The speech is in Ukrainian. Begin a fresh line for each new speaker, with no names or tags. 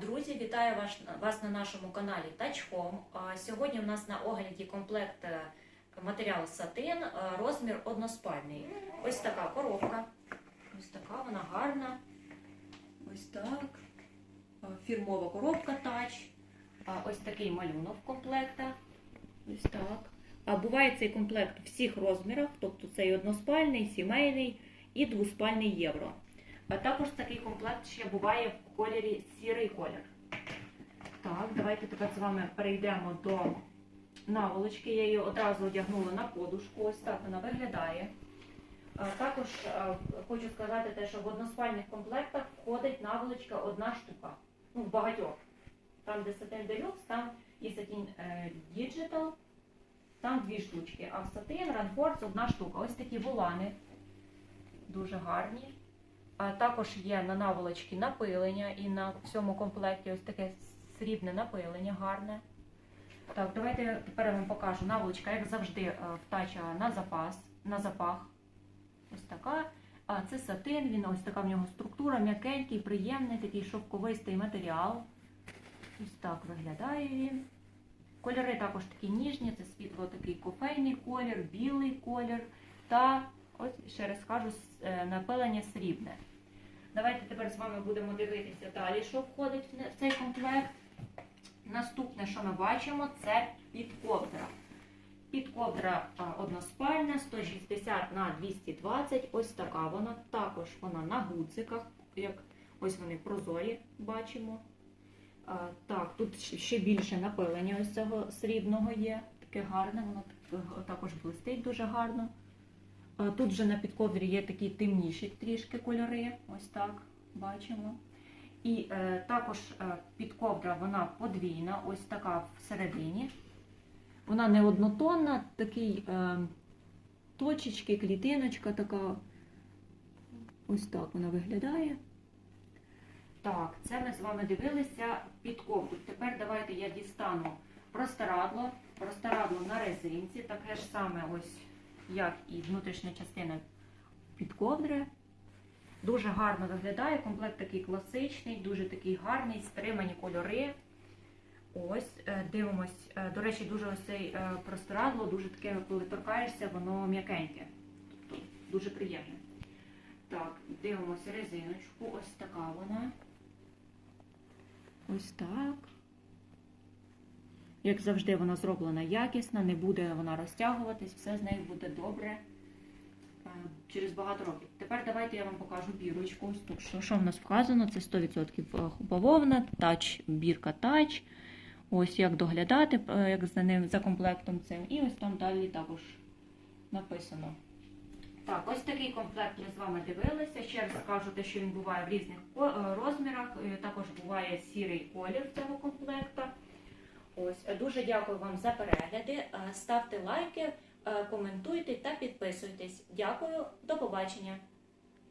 Друзі, вітаю вас, вас на нашому каналі Touch Home. Сьогодні у нас на огляді комплект е, матеріал сатин, е, розмір односпальний. Ось така коробка. Ось така вона гарна. Ось так. Фірмова коробка Touch. Ось такий малюнок комплекта. Ось так. А буває цей комплект у всіх розмірах, тобто це і односпальний, сімейний і двоспальний євро. А також такий комплект ще буває в кольорі сірий колір. Так, давайте тепер з вами перейдемо до наволочки. Я її одразу одягнула на подушку. Ось так вона виглядає. Також хочу сказати те, що в односпальних комплектах входить наволочка одна штука. Ну, в багатьох. Там, де сатин делюкс, там і е, Digital, там дві штучки. А в сатин Runforce одна штука. Ось такі волани. Дуже гарні. А також є на наволочці напилення і на всьому комплекті ось таке срібне напилення гарне. Так, давайте я вам покажу наволочка, як завжди, е, втача на запас, на запах. Ось така. А це сатин, він ось така в нього структура, м'якенький, приємний, такий шовковистий матеріал. Ось так виглядає він. Кольори також такі ніжні, це світло такий кофейний колір, білий колір та ось ще раз скажу с- е, напилення срібне. Давайте тепер з вами будемо дивитися далі, що входить в цей комплект. Наступне, що ми бачимо, це підковдра. Підковдра односпальна, 160 на 220. Ось така вона. Також вона на гудзиках, як ось вони прозорі бачимо. Так, тут ще- більше напилення ось цього срібного є. Таке гарне, воно також блистить дуже гарно. Тут вже на підковдрі є такі темніші трішки кольори. Ось так бачимо. І е, також е, підковдра вона подвійна, ось така всередині. Вона не однотонна, такий е, точечки, клітиночка така. Ось так вона виглядає. Так, це ми з вами дивилися підковдру. Тепер давайте я дістану простирадло. Простирадло на резинці, таке ж саме ось як і внутрішня частина підковдри. Дуже гарно виглядає. Комплект такий класичний, дуже такий гарний, стримані кольори. Ось, е, дивимось. Е, До речі, дуже ось цей е, простирадло, дуже таке, коли торкаєшся, воно м'якеньке. Тобто дуже приємне. Так, дивимося резиночку. Ось така вона. Ось так. Як завжди, вона зроблена якісна, не буде вона розтягуватись, все з нею буде добре е, через багато років. Тепер давайте я вам покажу бірочку. Що, що в нас вказано? Це 100% бавовна, тач, бірка тач. Ось як доглядати, е, як за ним за комплектом цим. І ось там далі також написано. Так, ось такий комплект ми з вами дивилися. Ще раз скажу, те, що він буває в різних е, розмірах. Е, Також буває сірий колір цього комплекту. Ось е, дуже дякую вам за перегляди. Е, Ставте лайки, е, коментуйте та підписуйтесь. Дякую, до побачення.